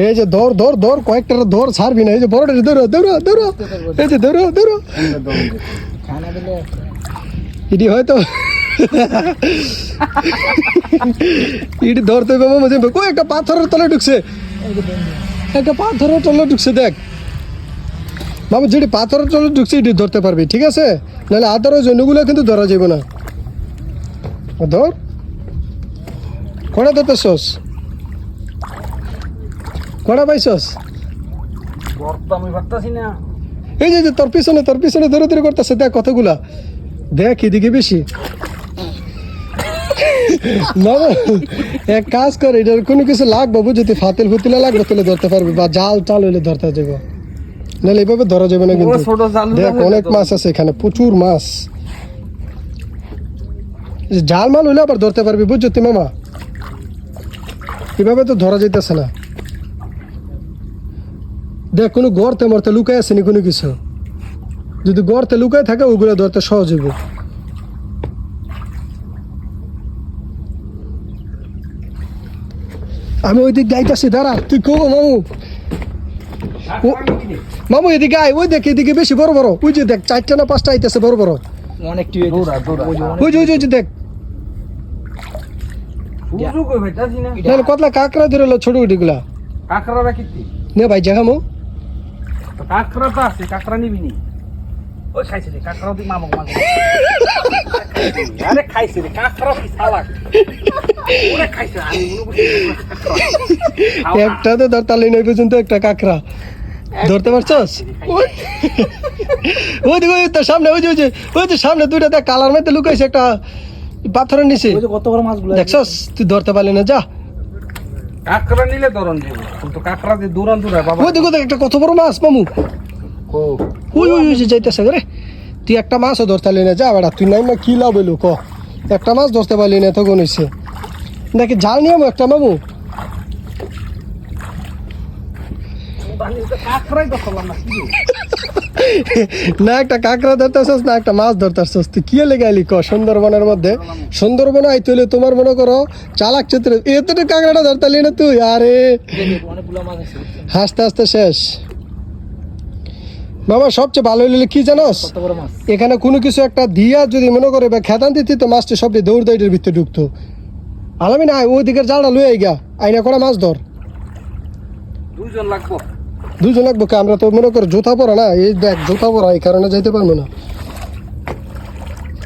এই যে দৌড় দৌড় দৌড় কয়েকটা দৌড় ছাড়বি না। এই যে বড়টা দৌড়ো দৌড়ো দৌড়ো এই যে দৌড়ো খানা ইডি হয়তো ইডি ধরতে মামা যে কই, একটা পাথরের তলে ঢুকছে। একটা পাথরের তলে ঢুকছে, দেখ। মামা, যেটি পাথরের তলে ঢুকছে, এটি ধরতে পারবি, ঠিক আছে? নাহলে আদার ওই জন্যগুলো কিন্তু ধরা যাবে না। ধর। কটা ধরতেছস? কটা পাইছস? আমি পারতাছি না এই যে তোর পিছনে তোর পিছনে ধরে ধরে করতেছে দেখ কতগুলা দেখ এদিকে বেশি। এক কাজ কর এটার কোনো কিছু লাগবে বুঝতে ফাতিল ফুতিলে লাগবে তাহলে ধরতে পারবি বা জাল টাল হইলে ধরতে যাবে। নাহলে এইভাবে ধরা যাবে না কিন্তু। দেখ অনেক মাছ আছে এখানে প্রচুর মাছ। জাল মাল হইলে আবার ধরতে পারবি বুঝছ মামা? এভাবে তো ধরা যাইতেছে না। দেখ কোনো গর্তে মরতে লুকায় আসেনি কোনো কিছু? যদি গর্তে লুকায় থাকে ওগুলো ধরতে সহজ হবে আমি ওই দিক যাইতেছি দাঁড়া তুই কো মামু? মামু এদিকে আয় ওই দেখ এদিকে বেশি বড় বড়। ওই যে দেখ চারটা না পাঁচটা আইতেছে বড় বড়। অনেক। ওই যে ওই যে, দেখ। কতলা কাঁকড়া ধরে লো ছোট কাঁকড়া রাখিতি নে ভাই জাগামো তো কাঁকড়া তো আছে কাঁকড়া নিবি নি। ওই খাইছে রে কাঁকড়া তুই মামক মামক। আরে খাইছে রে কাঁকড়া কি সালাক। ওরে খাইছে আমি তাহলে নেই পর্যন্ত একটা কাঁকড়া। ধরতে পারছস? ওই। দিকে ওই সামনে ওই যে ওই যে ওই যে সামনে দুইটা দেখ কালার মধ্যে লুকাইছে একটা পাথরের নিচে। কত বড় মাছগুলো দেখছস? তুই ধরতে পারলি না যা। কাঁকড়া নিলে দরন দিব কিন্তু কাঁকড়া দিয়ে দৌড়ান দৌড়ায় বাবা। ওই দেখ একটা কত বড় মাছ মামু। ও ওই ওই যে যাইতেছে রে। তুই একটা মাছও ধরতে পারলি না যা বেড়া তুই নাই না কি লাভ হইল ক? একটা মাছ ধরতে পারলি না তখন হইছে। নাকি জাল নিয়ম একটা মামু? কাঁকড়াই তো করলাম না কি না একটা কাঁকড়া ধরতে ধরতেছস না একটা মাছ ধরতে ধরতেছস। তুই কি লেগে আইলি ক সুন্দরবনের মধ্যে? সুন্দরবন আই হলে তোমার মনে করো চালাক চিত্র এতটা কাঁকড়াটা ধরতালি না তুই? আরে! হাসতে হাসতে শেষ। বাবা সবচেয়ে ভালো হইলে কি জানোস? এখানে কোনো কিছু একটা দিয়া যদি মনে করে বা খেতান দিতি তো মাছটা সবটি দৌড় দৌড়ের ভিতরে ঢুকতো। আলামি না ওই দিকের জালটা লুয়ে গা। আইনা করে মাছ ধর। দুইজন লাগবো। দুজন লাগবো কে? আমরা তো মনে করো জুতা পরা না এই দেখ জুতা পরা এই কারণে যাইতে পারব না।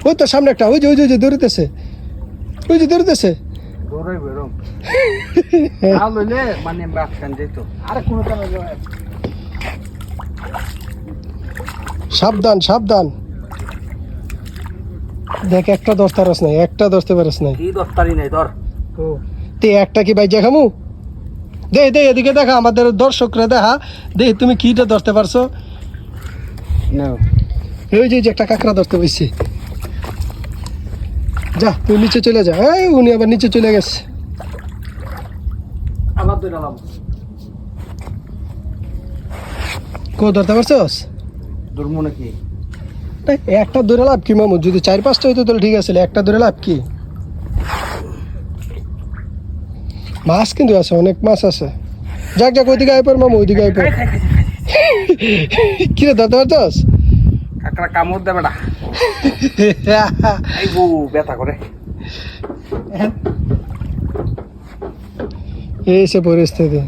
ওই তো সামনে একটা ওই যে ওই যে, দৌড়িতেছে। ওই যে দৌড়িতেছে। মানে সাবধান সাবধান। দেখ একটা দশতে পারস নাই একটা দশতে পারস নাই। কি দস্তারি নাই ধর। ও তে একটা কি বাইজা খামু? দে দে এদিকে দেখা আমাদের দর্শকরা দেখা। দে তুমি কিটা ধরতে পারছ? যে এই যে একটা কাঁকড়া ধরতে বসছি যা তুই নিচে চলে যা। এই উনি আবার নিচে চলে গেছে। দৌড়ালাম কো ধরতে পারছস? নাকি? একটা ধরে লাভ কি মামু? যদি চার পাঁচটা হইতো তাহলে ঠিক আছে একটা ধরে লাভ কি? মাছ কিন্তু আছে অনেক মাছ আছে। যাক যাক ওইদিকে আইপার মামু ওইদিকে আইপার কি রে ধরতে পারছস? কাকড়া কামড় দেবে না আইবু ব্যথা করে। এই সে পরিস্থিতি।